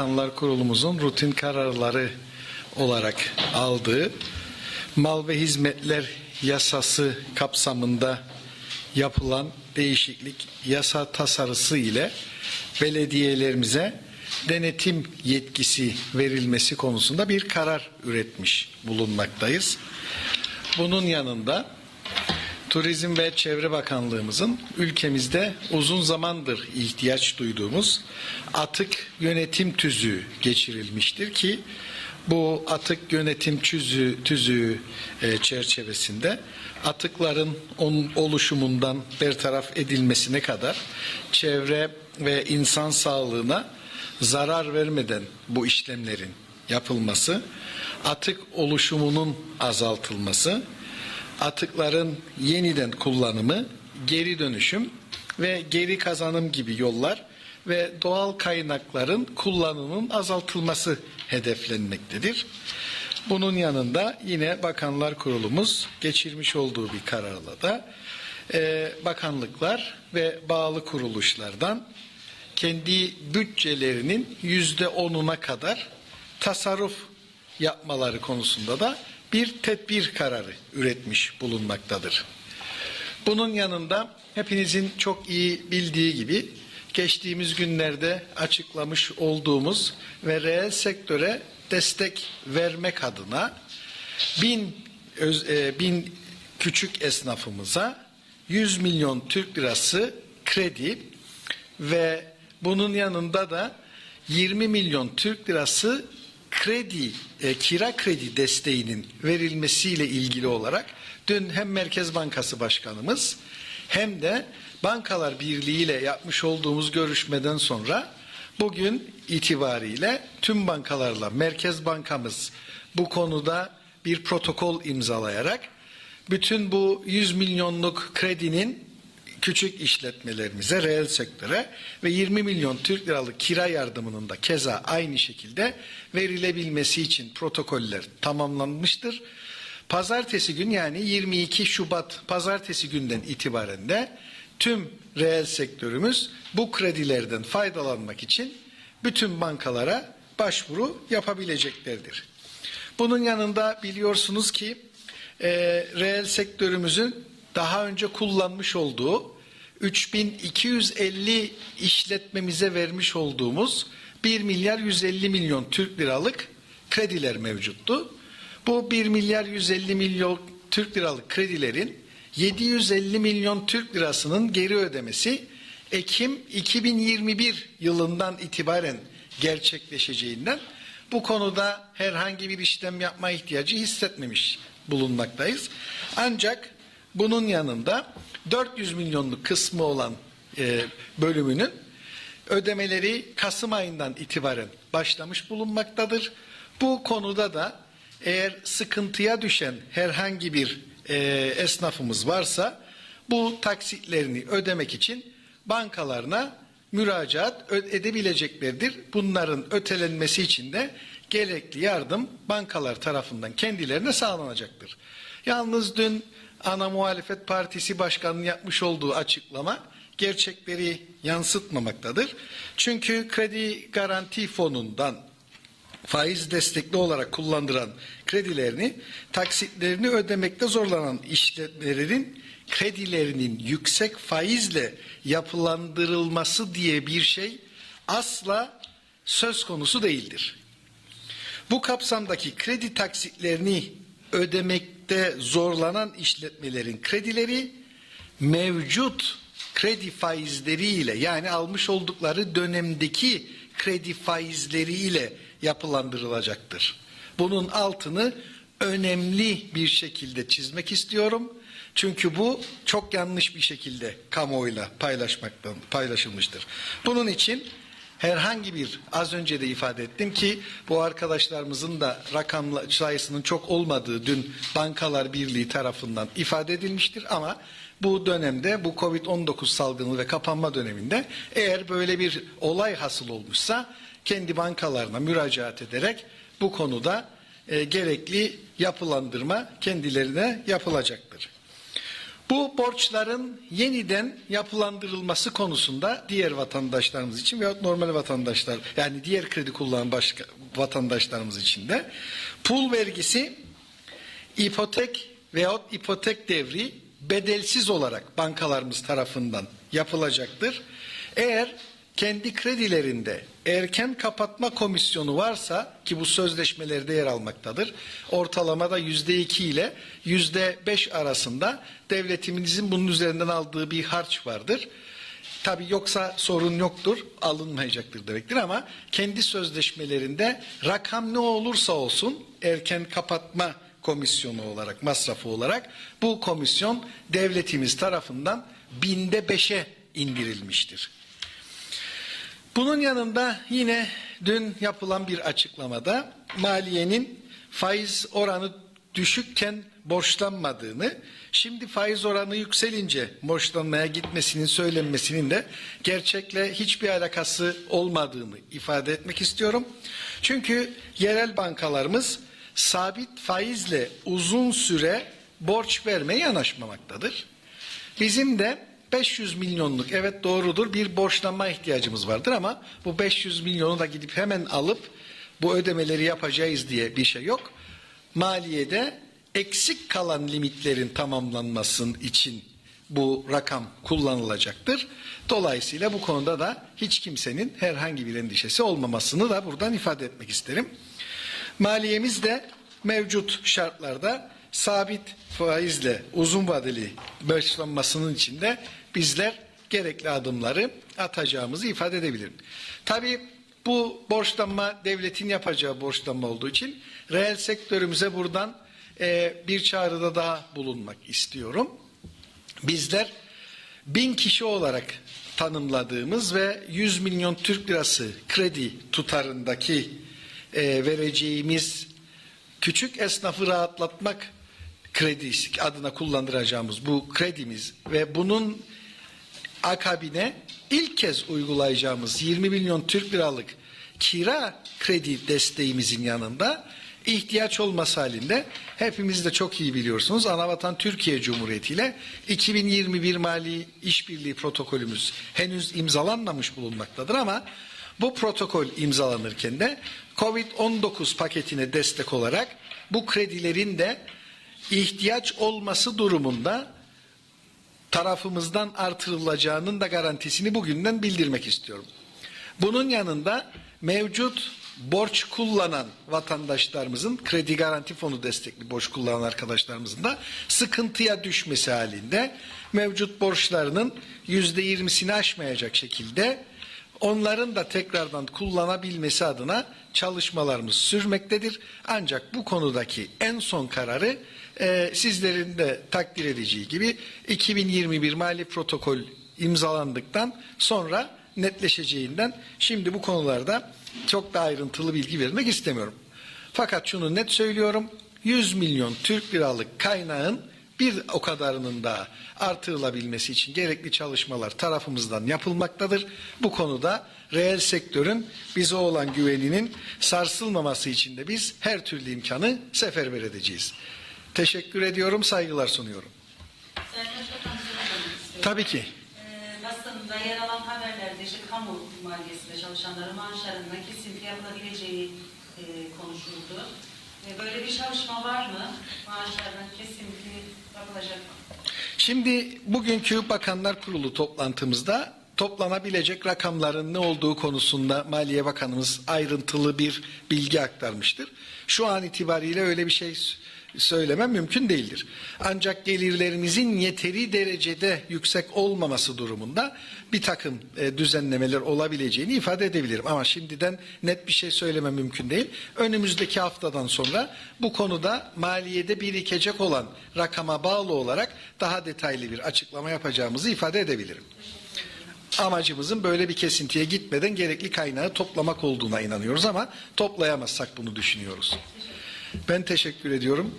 Bakanlar Kurulumuzun rutin kararları olarak aldığı mal ve hizmetler yasası kapsamında yapılan değişiklik yasa tasarısı ile belediyelerimize denetim yetkisi verilmesi konusunda bir karar üretmiş bulunmaktayız. Bunun yanında Turizm ve Çevre Bakanlığımızın ülkemizde uzun zamandır ihtiyaç duyduğumuz atık yönetim tüzüğü geçirilmiştir ki bu atık yönetim tüzüğü, tüzüğü e, çerçevesinde atıkların on, oluşumundan bertaraf edilmesine kadar çevre ve insan sağlığına zarar vermeden bu işlemlerin yapılması, atık oluşumunun azaltılması, atıkların yeniden kullanımı, geri dönüşüm ve geri kazanım gibi yollar ve doğal kaynakların kullanımının azaltılması hedeflenmektedir. Bunun yanında yine Bakanlar Kurulumuz geçirmiş olduğu bir kararla da e, bakanlıklar ve bağlı kuruluşlardan kendi bütçelerinin yüzde onuna kadar tasarruf yapmaları konusunda da bir tedbir kararı üretmiş bulunmaktadır. Bunun yanında hepinizin çok iyi bildiği gibi geçtiğimiz günlerde açıklamış olduğumuz ve reel sektöre destek vermek adına bin, öz- e, bin küçük esnafımıza 100 milyon Türk lirası kredi ve bunun yanında da 20 milyon Türk lirası kredi, e, kira kredi desteğinin verilmesiyle ilgili olarak dün hem Merkez Bankası Başkanımız hem de Bankalar Birliği ile yapmış olduğumuz görüşmeden sonra bugün itibariyle tüm bankalarla Merkez Bankamız bu konuda bir protokol imzalayarak bütün bu 100 milyonluk kredinin küçük işletmelerimize, reel sektöre ve 20 milyon Türk liralık kira yardımının da keza aynı şekilde verilebilmesi için protokoller tamamlanmıştır. Pazartesi gün yani 22 Şubat pazartesi günden itibaren de tüm reel sektörümüz bu kredilerden faydalanmak için bütün bankalara başvuru yapabileceklerdir. Bunun yanında biliyorsunuz ki e, reel sektörümüzün daha önce kullanmış olduğu 3250 işletmemize vermiş olduğumuz 1 milyar 150 milyon Türk liralık krediler mevcuttu. Bu 1 milyar 150 milyon Türk liralık kredilerin 750 milyon Türk lirasının geri ödemesi Ekim 2021 yılından itibaren gerçekleşeceğinden bu konuda herhangi bir işlem yapma ihtiyacı hissetmemiş bulunmaktayız. Ancak bunun yanında 400 milyonluk kısmı olan e, bölümünün ödemeleri Kasım ayından itibaren başlamış bulunmaktadır. Bu konuda da eğer sıkıntıya düşen herhangi bir e, esnafımız varsa bu taksitlerini ödemek için bankalarına müracaat edebileceklerdir. Bunların ötelenmesi için de gerekli yardım bankalar tarafından kendilerine sağlanacaktır. Yalnız dün ana muhalefet partisi başkanının yapmış olduğu açıklama gerçekleri yansıtmamaktadır. Çünkü kredi garanti fonundan faiz destekli olarak kullandıran kredilerini taksitlerini ödemekte zorlanan işletmelerin kredilerinin yüksek faizle yapılandırılması diye bir şey asla söz konusu değildir. Bu kapsamdaki kredi taksitlerini ödemekte zorlanan işletmelerin kredileri mevcut kredi faizleriyle yani almış oldukları dönemdeki kredi faizleriyle yapılandırılacaktır. Bunun altını önemli bir şekilde çizmek istiyorum. Çünkü bu çok yanlış bir şekilde kamuoyuyla paylaşmaktan paylaşılmıştır. Bunun için herhangi bir az önce de ifade ettim ki bu arkadaşlarımızın da rakamla sayısının çok olmadığı dün Bankalar Birliği tarafından ifade edilmiştir ama bu dönemde bu Covid-19 salgını ve kapanma döneminde eğer böyle bir olay hasıl olmuşsa kendi bankalarına müracaat ederek bu konuda e, gerekli yapılandırma kendilerine yapılacaktır. Bu borçların yeniden yapılandırılması konusunda diğer vatandaşlarımız için veyahut normal vatandaşlar yani diğer kredi kullanan başka vatandaşlarımız için de pul vergisi ipotek veyahut ipotek devri bedelsiz olarak bankalarımız tarafından yapılacaktır. Eğer kendi kredilerinde erken kapatma komisyonu varsa ki bu sözleşmelerde yer almaktadır. Ortalamada yüzde iki ile yüzde beş arasında devletimizin bunun üzerinden aldığı bir harç vardır. Tabi yoksa sorun yoktur, alınmayacaktır demektir ama kendi sözleşmelerinde rakam ne olursa olsun erken kapatma komisyonu olarak, masrafı olarak bu komisyon devletimiz tarafından binde beşe indirilmiştir. Bunun yanında yine dün yapılan bir açıklamada maliyenin faiz oranı düşükken borçlanmadığını, şimdi faiz oranı yükselince borçlanmaya gitmesinin söylenmesinin de gerçekle hiçbir alakası olmadığını ifade etmek istiyorum. Çünkü yerel bankalarımız sabit faizle uzun süre borç vermeye yanaşmamaktadır. Bizim de 500 milyonluk evet doğrudur bir borçlanma ihtiyacımız vardır ama bu 500 milyonu da gidip hemen alıp bu ödemeleri yapacağız diye bir şey yok. Maliyede eksik kalan limitlerin tamamlanmasının için bu rakam kullanılacaktır. Dolayısıyla bu konuda da hiç kimsenin herhangi bir endişesi olmamasını da buradan ifade etmek isterim. Maliyemiz de mevcut şartlarda sabit faizle uzun vadeli borçlanmasının içinde bizler gerekli adımları atacağımızı ifade edebilirim. Tabii bu borçlanma devletin yapacağı borçlanma olduğu için reel sektörümüze buradan e, bir çağrıda daha bulunmak istiyorum. Bizler bin kişi olarak tanımladığımız ve 100 milyon Türk lirası kredi tutarındaki e, vereceğimiz küçük esnafı rahatlatmak kredisi adına kullandıracağımız bu kredimiz ve bunun akabine ilk kez uygulayacağımız 20 milyon Türk liralık kira kredi desteğimizin yanında ihtiyaç olması halinde hepimiz de çok iyi biliyorsunuz Anavatan Türkiye Cumhuriyeti ile 2021 Mali İşbirliği protokolümüz henüz imzalanmamış bulunmaktadır ama bu protokol imzalanırken de Covid-19 paketine destek olarak bu kredilerin de ihtiyaç olması durumunda tarafımızdan artırılacağının da garantisini bugünden bildirmek istiyorum. Bunun yanında mevcut borç kullanan vatandaşlarımızın kredi garanti fonu destekli borç kullanan arkadaşlarımızın da sıkıntıya düşmesi halinde mevcut borçlarının yüzde yirmisini aşmayacak şekilde onların da tekrardan kullanabilmesi adına çalışmalarımız sürmektedir. Ancak bu konudaki en son kararı e, sizlerin de takdir edeceği gibi 2021 mali protokol imzalandıktan sonra netleşeceğinden şimdi bu konularda çok da ayrıntılı bilgi vermek istemiyorum. Fakat şunu net söylüyorum 100 milyon Türk liralık kaynağın bir o kadarının da artırılabilmesi için gerekli çalışmalar tarafımızdan yapılmaktadır. Bu konuda reel sektörün bize olan güveninin sarsılmaması için de biz her türlü imkanı seferber edeceğiz. Teşekkür ediyorum, saygılar sunuyorum. Sayın Başbakan. Tabii ki. Ee, basında yer alan haberlerde işte kamu maliyesinde çalışanların maaşlarında kesinti yapılabileceği e, konuşuldu. E, böyle bir çalışma var mı? Maaşlardan kesinti yapılacak mı? Şimdi bugünkü Bakanlar Kurulu toplantımızda toplanabilecek rakamların ne olduğu konusunda Maliye Bakanımız ayrıntılı bir bilgi aktarmıştır. Şu an itibariyle öyle bir şey söylemem mümkün değildir. Ancak gelirlerimizin yeteri derecede yüksek olmaması durumunda bir takım e, düzenlemeler olabileceğini ifade edebilirim. Ama şimdiden net bir şey söylemem mümkün değil. Önümüzdeki haftadan sonra bu konuda maliyede birikecek olan rakama bağlı olarak daha detaylı bir açıklama yapacağımızı ifade edebilirim. Amacımızın böyle bir kesintiye gitmeden gerekli kaynağı toplamak olduğuna inanıyoruz ama toplayamazsak bunu düşünüyoruz. Ben teşekkür ediyorum.